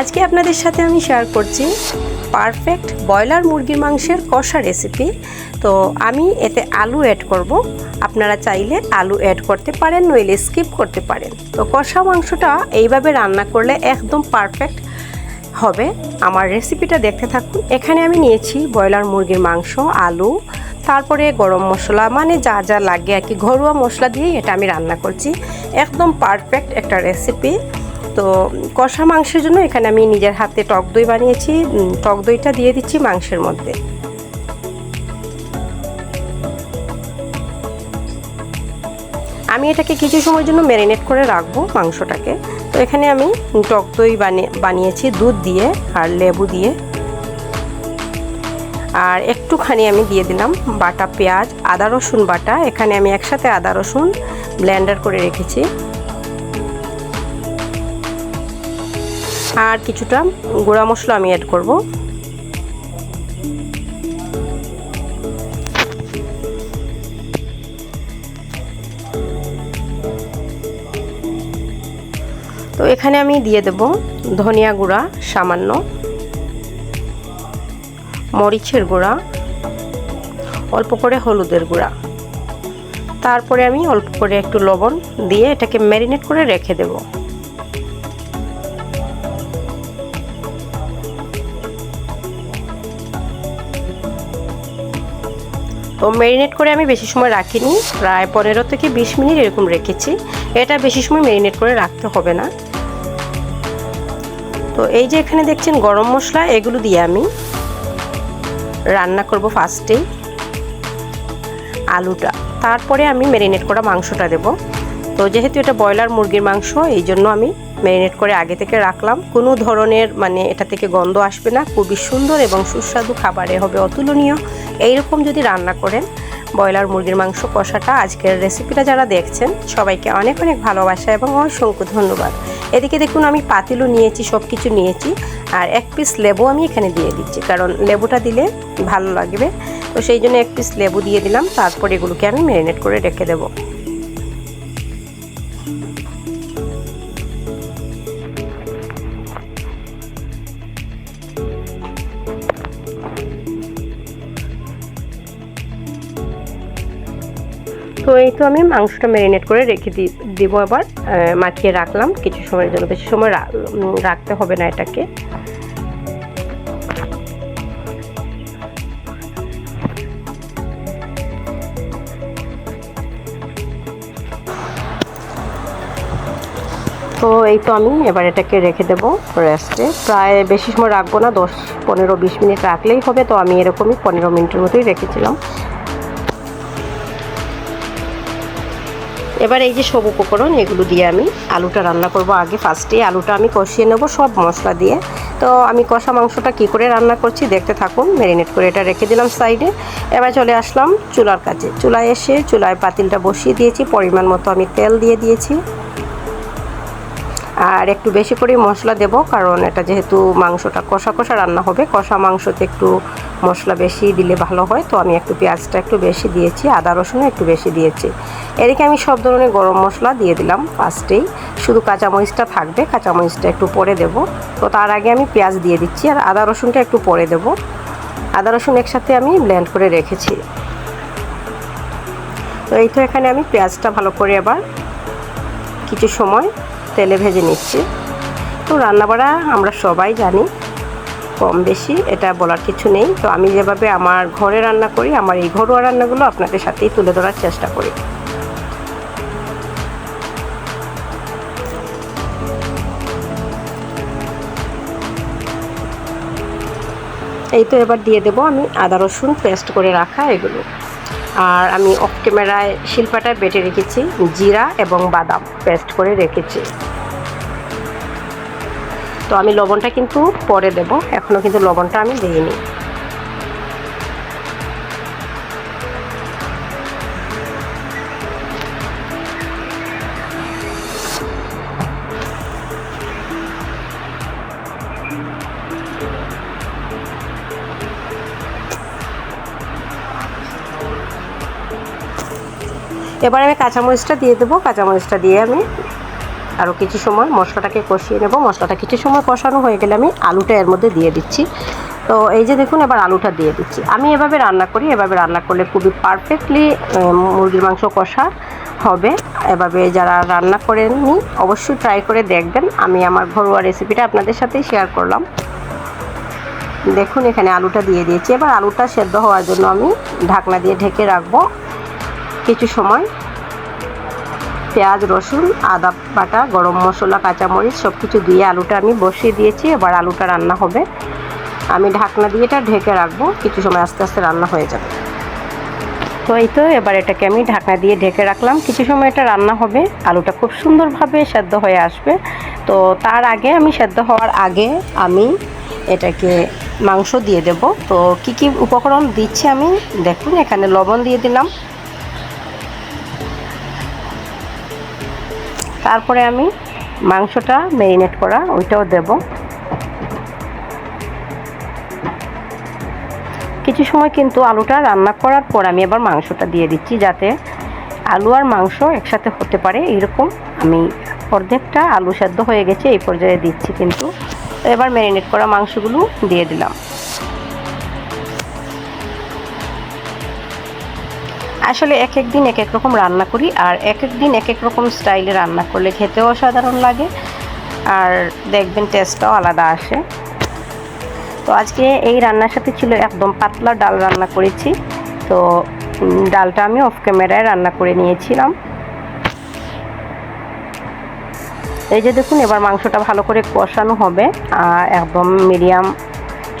আজকে আপনাদের সাথে আমি শেয়ার করছি পারফেক্ট ব্রয়লার মুরগির মাংসের কষা রেসিপি তো আমি এতে আলু অ্যাড করব। আপনারা চাইলে আলু অ্যাড করতে পারেন, নইলে স্কিপ করতে পারেন। তো কষা মাংসটা এইভাবে রান্না করলে একদম পারফেক্ট হবে। আমার রেসিপিটা দেখতে থাকুন। এখানে আমি নিয়েছি ব্রয়লার মুরগির মাংস, আলু, তারপরে গরম মশলা মানে যা যা লাগে আর কি। ঘরোয়া মশলা দিয়ে এটা আমি রান্না করছি। একদম পারফেক্ট একটা রেসিপি তো কষা মাংসের জন্য এখানে আমি নিজের হাতে টক দই বানিয়েছি। টক দইটা দিয়ে দিচ্ছি মাংসের মধ্যে। আমি এটাকে কিছু সময়ের জন্য ম্যারিনেট করে রাখব মাংসটাকে। তো এখানে আমি টক দই বানিয়ে, বানিয়েছি দুধ দিয়ে আর লেবু দিয়ে। আর একটুখানি আমি দিয়ে দিলাম বাটা পেঁয়াজ, আদা রসুন বাটা। এখানে আমি একসাথে আদা রসুন ব্লেন্ডার করে রেখেছি। আর কিছুটা গুঁড়া মশলা আমি অ্যাড করব। তো এখানে আমি দিয়ে দেব ধনিয়া গুঁড়া, সামান্য মরিচের গুঁড়া, অল্প করে হলুদের গুঁড়া। তারপরে আমি অল্প করে একটু লবণ দিয়ে এটাকে ম্যারিনেট করে রেখে দেবো। ম্যারিনেট করে আমি বেশি সময় রাখিনি। প্রায় পনেরো থেকে বিশ মিনিট এরকম রেখেছি। এটা বেশি সময় ম্যারিনেট করে রাখতে হবে না। তো এই যে এখানে দেখছেন গরম মশলা, এগুলো দিয়ে আমি রান্না করব ফার্স্টেই আলুটা। তারপরে আমি ম্যারিনেট করা মাংসটা দেব। তো যেহেতু এটা ব্রয়লার মুরগির মাংস, এই জন্য আমি ম্যারিনেট করে আগে থেকে রাখলাম। কোনো ধরনের মানে এটা থেকে গন্ধ আসবে না। খুবই সুন্দর এবং সুস্বাদু খাবারে। হবে অতুলনীয়। এইরকম যদি রান্না করেন, ব্রয়লার মুরগির মাংস কষাটা আজকের রেসিপিটা যারা দেখছেন, সবাইকে অনেক অনেক ভালোবাসা এবং অসংখ্য ধন্যবাদ। এদিকে দেখুন, আমি পাতিলও নিয়েছি সব কিছু নিয়েছি। আর এক পিস লেবু আমি এখানে দিয়ে দিচ্ছি। কারণ লেবুটা দিলে ভালো লাগবে। তো সেই জন্য এক পিস লেবু দিয়ে দিলাম। তারপর এগুলোকে আমি ম্যারিনেট করে রেখে দেবো। এই তো আমি মাংসটা ম্যারিনেট করে রেখে দি, দিব আবার মাখিয়ে রাখলাম। কিছু সময়ের জন্য, বেশি সময় রাখতে হবে না এটাকে। তো এই তো আমি এবার এটাকে রেখে দেবো রেস্টে প্রায় বেশি সময় রাখব না, দশ, পনেরো, বিশ মিনিট রাখলেই হবে। তো আমি এরকমই পনেরো মিনিটের মতোই রেখেছিলাম। এবার এই যে সব উপকরণ, এগুলো দিয়ে আমি আলুটা রান্না করব আগে ফার্স্টে। আলুটা আমি কষিয়ে নেব সব মশলা দিয়ে। তো আমি কষা মাংসটা কি করে রান্না করছি দেখতে থাকুন। ম্যারিনেট করে এটা রেখে দিলাম সাইডে। এবার চলে আসলাম চুলার কাছে। চুলায় এসে চুলায় পাতিলটা বসিয়ে দিয়েছি। পরিমাণ মতো আমি তেল দিয়ে দিয়েছি। আর একটু বেশি করে মশলা দেব, কারণ এটা যেহেতু মাংসটা কষা কষা রান্না হবে, কষা মাংসতে একটু মশলা বেশি দিলে ভালো হয়। তো আমি একটু পেঁয়াজটা একটু বেশি দিয়েছি, আদা রসুনও একটু বেশি দিয়েছি। এদিকে আমি সব ধরনের গরম মশলা দিয়ে দিলাম ফার্স্টেই। শুধু কাঁচামরিচটা থাকবে, কাঁচামরিচটা একটু পরে দেব। তো তার আগে আমি পেঁয়াজ দিয়ে দিচ্ছি, আর আদা রসুনটা একটু পরে দেব। আদা রসুন একসাথে আমি ব্লেন্ড করে রেখেছি। তো এই তো এখানে আমি পেঁয়াজটা ভালো করে আবার কিছু সময় তেলে ভেজে নিচ্ছি। তো রান্নাবাড়া আমরা সবাই জানি, কম বেশি, এটা বলার কিছু নেই। তো আমি যেভাবে আমার ঘরে রান্না করি, আমার এই ঘরোয়া রান্নাগুলো আপনাদের সাথেই তুলে ধরার চেষ্টা করি। এই তো এবার দিয়ে দেবো আমি আদা রসুন পেস্ট করে রাখা এগুলো। আর আমি অফ ক্যামেরায় শিল্পাটায় বেটে রেখেছি, জিরা এবং বাদাম পেস্ট করে রেখেছি। তো আমি লবণটা কিন্তু পরে দেব, এখনও কিন্তু লবণটা আমি দিইনি। এবার আমি কাঁচামরিচটা দিয়ে দেবো। কাঁচামরিচটা দিয়ে আমি আরও কিছু সময় মশলাটাকে কষিয়ে নেব। মশলাটা কিছু সময় কষানো হয়ে গেলে আমি আলুটা এর মধ্যে দিয়ে দিচ্ছি। তো এই যে দেখুন, এবার আলুটা দিয়ে দিচ্ছি। আমি এভাবে রান্না করি, এভাবে রান্না করলে খুবই পারফেক্টলি মুরগির মাংস কষা হবে। এভাবে যারা রান্না করেননি, অবশ্যই ট্রাই করে দেখবেন। আমি আমার ঘরোয়া রেসিপিটা আপনাদের সাথেই শেয়ার করলাম। দেখুন, এখানে আলুটা দিয়ে দিয়েছি। এবার আলুটা সেদ্ধ হওয়ার জন্য আমি ঢাকনা দিয়ে ঢেকে রাখব। কিছু সময়, পেঁয়াজ, রসুন, আদা বাটা, গরম মশলা, কাঁচামরিচ সব কিছু দিয়ে আলুটা আমি বসিয়ে দিয়েছি। এবার আলুটা রান্না হবে। আমি ঢাকনা দিয়ে এটা ঢেকে রাখব। কিছু সময় আস্তে আস্তে রান্না হয়ে যাবে। তো এই তো, এবার এটাকে আমি ঢাকনা দিয়ে ঢেকে রাখলাম। কিছু সময় এটা রান্না হবে। আলুটা খুব সুন্দরভাবে সেদ্ধ হয়ে আসবে। তো তার আগে আমি সেদ্ধ হওয়ার আগে আমি এটাকে মাংস দিয়ে দেব। তো কি কি উপকরণ দিচ্ছি আমি? দেখুন, এখানে লবণ দিয়ে দিলাম। তারপরে আমি মাংসটা ম্যারিনেট করা, ওইটাও দেব। কিছু সময় কিন্তু আলুটা রান্না করার পর আমি এবার মাংসটা দিয়ে দিচ্ছি, যাতে আলু আর মাংস একসাথে হতে পারে। এরকম আমি অর্ধেকটা আলু সেদ্ধ হয়ে গেছে, এই পর্যায়ে দিচ্ছি কিন্তু। এবার ম্যারিনেট করা মাংসগুলো দিয়ে দিলাম। আসলে এক এক দিন এক এক রকম রান্না করি আর এক এক দিন এক এক রকম স্টাইলে রান্না করলে খেতেও অসাধারণ লাগে আর দেখবেন টেস্টটাও আলাদা আসে। তো আজকে এই রান্নার সাথে ছিল একদম পাতলা ডাল রান্না করেছি। তো ডালটা আমি অফ ক্যামেরায় রান্না করে নিয়েছিলাম। এই যে দেখুন, এবার মাংসটা ভালো করে কষানো হবে। একদম মিডিয়াম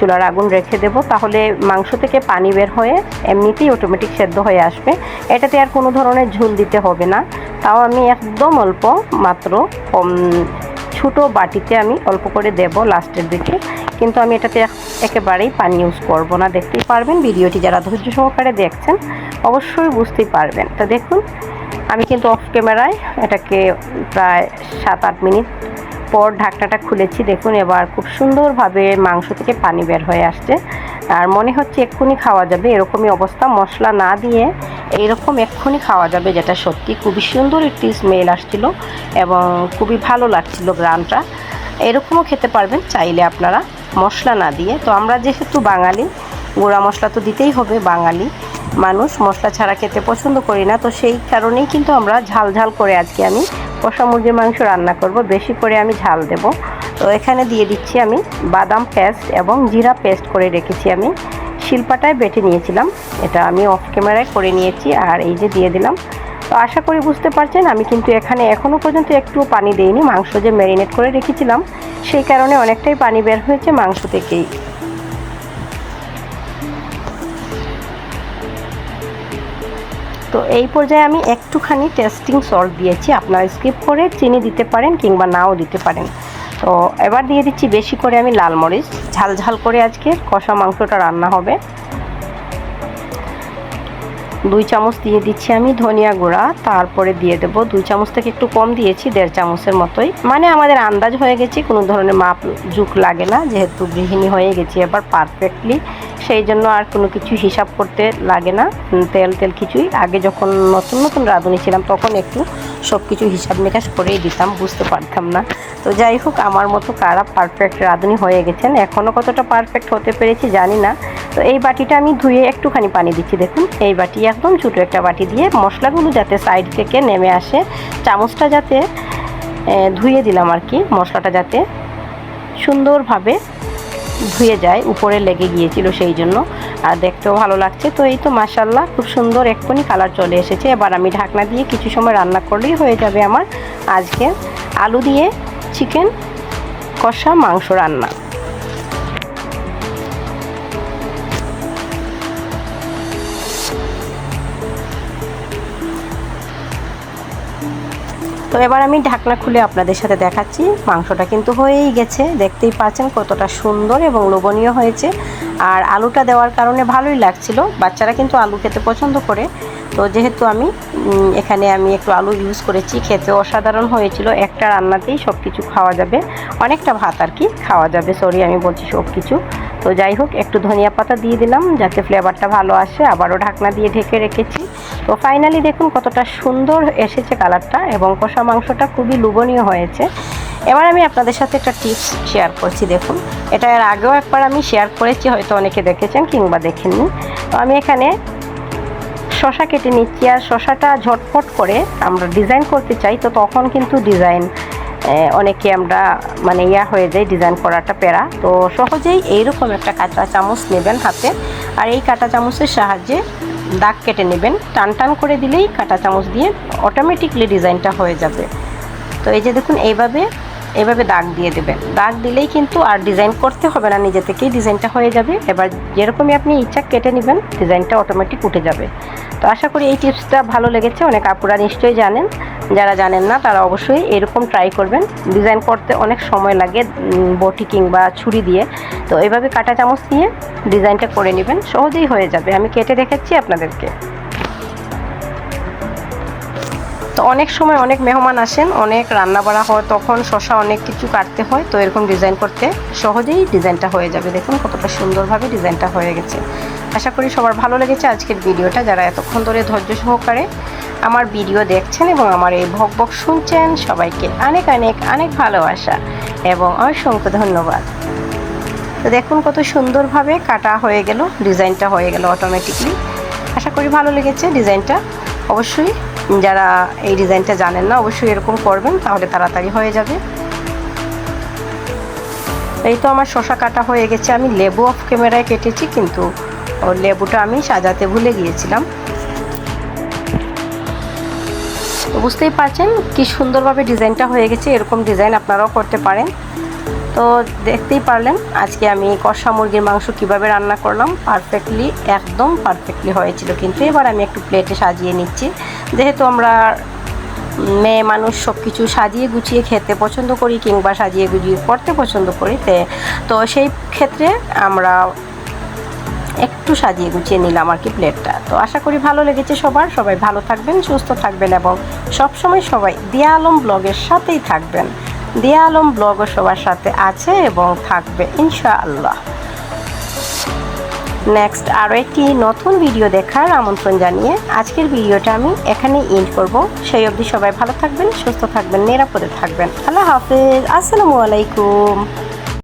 চুলার আগুন রেখে দেব, তাহলে মাংস থেকে পানি বের হয়ে এমনিতেই অটোমেটিক সেদ্ধ হয়ে আসবে। এটাতে আর কোনো ধরনের ঝুল দিতে হবে না। তাও আমি একদম অল্প, মাত্র ছোটো বাটিতে আমি অল্প করে দেব লাস্টের দিকে। কিন্তু আমি এটাতে একেবারেই পানি ইউজ করব না, দেখতেই পারবেন। ভিডিওটি যারা ধৈর্য সহকারে দেখছেন, অবশ্যই বুঝতেই পারবেন। তো দেখুন, আমি কিন্তু অফ ক্যামেরায় এটাকে প্রায় সাত আট মিনিট পর ঢাকনাটা খুলেছি। দেখুন, এবার খুব সুন্দরভাবে মাংস থেকে পানি বের হয়ে আসছে। আর মনে হচ্ছে এক্ষুনি খাওয়া যাবে। এরকমই অবস্থা। মশলা না দিয়ে এইরকম এক্ষুনি খাওয়া যাবে, যেটা সত্যি খুবই সুন্দর একটি স্মেল আসছিল এবং খুবই ভালো লাগছিল গ্রানটা এরকমও খেতে পারবেন চাইলে আপনারা মশলা না দিয়ে। তো আমরা যেহেতু বাঙালি, গুঁড়া মশলা তো দিতেই হবে বাঙালি মানুষ। মশলা ছাড়া খেতে পছন্দ করি না। তো সেই কারণেই কিন্তু আমরা ঝাল ঝাল করে আজকে আমি কষা মুরগির মাংস রান্না করব। বেশি করে আমি ঝাল দেব। তো এখানে দিয়ে দিচ্ছি আমি বাদাম পেস্ট এবং জিরা পেস্ট করে রেখেছি আমি। শিল্পাটায় বেটে নিয়েছিলাম। এটা আমি অফ ক্যামেরায় করে নিয়েছি আর এই যে দিয়ে দিলাম। তো আশা করি বুঝতে পারছেন, আমি কিন্তু এখানে এখনও পর্যন্ত একটুও পানি দেইনি। মাংস যে ম্যারিনেট করে রেখেছিলাম, সেই কারণে অনেকটাই পানি বের হয়েছে মাংস থেকেই। তো এই পর্যায়ে আমি একটুখানি টেস্টিং সল্ট দিয়েছি। আপনারা স্কিপ করে চিনি দিতে পারেন কিংবা নাও দিতে পারেন। তো এবার দিয়ে দিচ্ছি বেশি করে আমি লাল মরিচ। ঝাল ঝাল করে আজকে কষা মাংসটা রান্না হবে। দুই চামচ দিয়ে দিচ্ছি আমি ধনিয়া গুঁড়া। তারপরে দিয়ে দেব দুই চামচ থেকে একটু কম দিয়েছি, দেড় চামচের মতোই। মানে আমাদের আন্দাজ হয়ে গেছে, কোনো ধরনের মাপ যুগ লাগে না। যেহেতু গৃহিণী হয়ে গেছি এবার পারফেক্টলি সেই জন্য আর কোনো কিছু হিসাব করতে লাগে না। তেল তেল কিছুই। আগে যখন নতুন নতুন রাঁধুনি ছিলাম, তখন একটু সব কিছু হিসাব নিকাশ করেই দিতাম, বুঝতে পারতাম না। তো যাই হোক, আমার মতো কারা পারফেক্ট রাঁধুনি হয়ে গেছেন? এখনও কতটা পারফেক্ট হতে পেরেছি জানি না। তো এই বাটিটা আমি ধুয়ে একটুখানি পানি দিচ্ছি, দেখুন। এই বাটি একদম ছোটো একটা বাটি দিয়ে মশলাগুলো যাতে সাইড থেকে নেমে আসে, চামচটা যাতে ধুয়ে দিলাম আর কি মশলাটা যাতে সুন্দরভাবে ধুয়ে যায়, উপরে লেগে গিয়েছিল সেই জন্য। আর দেখতেও ভালো লাগছে। তো এই তো মাসাল্লাহ খুব সুন্দর এক্ষুনি কালার চলে এসেছে। এবার আমি ঢাকনা দিয়ে কিছু সময় রান্না করলেই হয়ে যাবে আমার আজকে আলু দিয়ে চিকেন কষা মাংস রান্না। তো এবার আমি ঢাকনা খুলে আপনাদের সাথে দেখাচ্ছি। মাংসটা কিন্তু হয়েই গেছে। দেখতেই পাচ্ছেন কতটা সুন্দর এবং লোভনীয় হয়েছে। আর আলুটা দেওয়ার কারণে ভালোই লাগছিল। বাচ্চারা কিন্তু আলু খেতে পছন্দ করে। তো যেহেতু আমি এখানে আমি একটু আলু ইউজ করেছি, খেতে অসাধারণ হয়েছিল। একটা রান্নাতেই সব কিছু খাওয়া যাবে। অনেকটা ভাত আর কি খাওয়া যাবে। সরি আমি বলছি সব কিছু তো যাই হোক, একটু ধনিয়া পাতা দিয়ে দিলাম যাতে ফ্লেভারটা ভালো আসে। আবারও ঢাকনা দিয়ে ঢেকে রেখেছি। তো ফাইনালি দেখুন কতটা সুন্দর এসেছে কালারটা এবং কষা মাংসটা খুবই লোভনীয় হয়েছে। এবার আমি আপনাদের সাথে একটা টিপস শেয়ার করছি, দেখুন। এটা এর আগেও একবার আমি শেয়ার করেছি, হয়তো অনেকে দেখেছেন কিংবা দেখেননি। তো আমি এখানে শশা কেটে নিচ্ছি, আর শশাটা ঝটফট করে আমরা ডিজাইন করতে চাই, তো তখন কিন্তু ডিজাইন অনেকে আমরা মানে ইয়া হয়ে যায় ডিজাইন করাটা পেরা তো সহজেই এইরকম একটা কাঁচা চামচ নেবেন হাতে। আর এই কাঁটা চামচের সাহায্যে দাগ কেটে নেবেন। টান টান করে দিলেই কাঁটা চামচ দিয়ে অটোমেটিকলি ডিজাইনটা হয়ে যাবে। তো এই যে দেখুন, এইভাবে এভাবে দাগ দিয়ে দেবেন দাগ দিলেই কিন্তু আর ডিজাইন করতে হবে না, নিজে থেকেই ডিজাইনটা হয়ে যাবে। এবার যেরকমই আপনি ইচ্ছা কেটে নেবেন ডিজাইনটা অটোমেটিক উঠে যাবে। তো আশা করি এই টিপসটা ভালো লেগেছে, অনেক আপুরা নিশ্চয়ই জানেন। যারা জানেন না, তারা অবশ্যই এরকম ট্রাই করবেন। ডিজাইন করতে অনেক সময় লাগে বটি কিংবা ছুরি দিয়ে। তো এভাবে কাটা চামচ দিয়ে ডিজাইনটা করে নেবেন, সহজেই হয়ে যাবে। আমি কেটে রেখেছি আপনাদেরকে। তো অনেক সময় অনেক মেহমান আসেন, অনেক রান্না বাড়া হয়, তখন শশা অনেক কিছু কাটতে হয়, তো এরকম ডিজাইন করতে সহজেই ডিজাইনটা হয়ে যাবে। দেখুন কতটা সুন্দরভাবে ডিজাইনটা হয়ে গেছে। আশা করি সবার ভালো লেগেছে আজকের ভিডিওটা। যারা এতক্ষণ ধরে ধৈর্য সহকারে আমার ভিডিও দেখছেন এবং আমার এই ভক ভক শুনছেন, সবাইকে অনেক অনেক অনেক ভালোবাসা এবং অসংখ্য ধন্যবাদ। তো দেখুন কত সুন্দরভাবে কাটা হয়ে গেল ডিজাইনটা হয়ে গেল অটোমেটিকলি আশা করি ভালো লেগেছে ডিজাইনটা অবশ্যই যারা এই ডিজাইনটা জানেন না, অবশ্যই এরকম করবেন, তাহলে তাড়াতাড়ি হয়ে যাবে। এই তো আমার শশা কাটা হয়ে গেছে। আমি লেবু অফ ক্যামেরায় কেটেছি, কিন্তু লেবুটা আমি সাজাতে ভুলে গিয়েছিলাম। বুঝতেই পারছেন কি সুন্দরভাবে ডিজাইনটা হয়ে গেছে, এরকম ডিজাইন আপনারাও করতে পারেন। তো দেখতেই পারলেন, আজকে আমি কষা মুরগির মাংস কীভাবে রান্না করলাম পারফেক্টলি একদম পারফেক্টলি হয়েছিল। কিন্তু এবার আমি একটু প্লেটে সাজিয়ে নিচ্ছি। যেহেতু আমরা মেয়ে মানুষ সব কিছু সাজিয়ে গুছিয়ে খেতে পছন্দ করি কিংবা সাজিয়ে গুছিয়ে করতে পছন্দ করি, তো সেই ক্ষেত্রে আমরা একটু সাজিয়ে গুছিয়ে নিলাম আর কি প্লেটটা তো আশা করি ভালো লেগেছে সবার। সবাই ভালো থাকবেন, সুস্থ থাকবেন এবং সবসময় সবাই দিয়া আলম ব্লগের সাথেই থাকবেন। দিয়া আলম ব্লগও সবার সাথে আছে এবং থাকবে, ইনশাআল্লাহ। নেক্সট আরও একটি নতুন ভিডিও দেখার আমন্ত্রণ জানিয়ে আজকের ভিডিওটা আমি এখানে এন্ড করব। সেই অবধি সবাই ভালো থাকবেন, সুস্থ থাকবেন, নিরাপদে থাকবেন। আল্লাহ হাফিজ, আসসালামু আলাইকুম।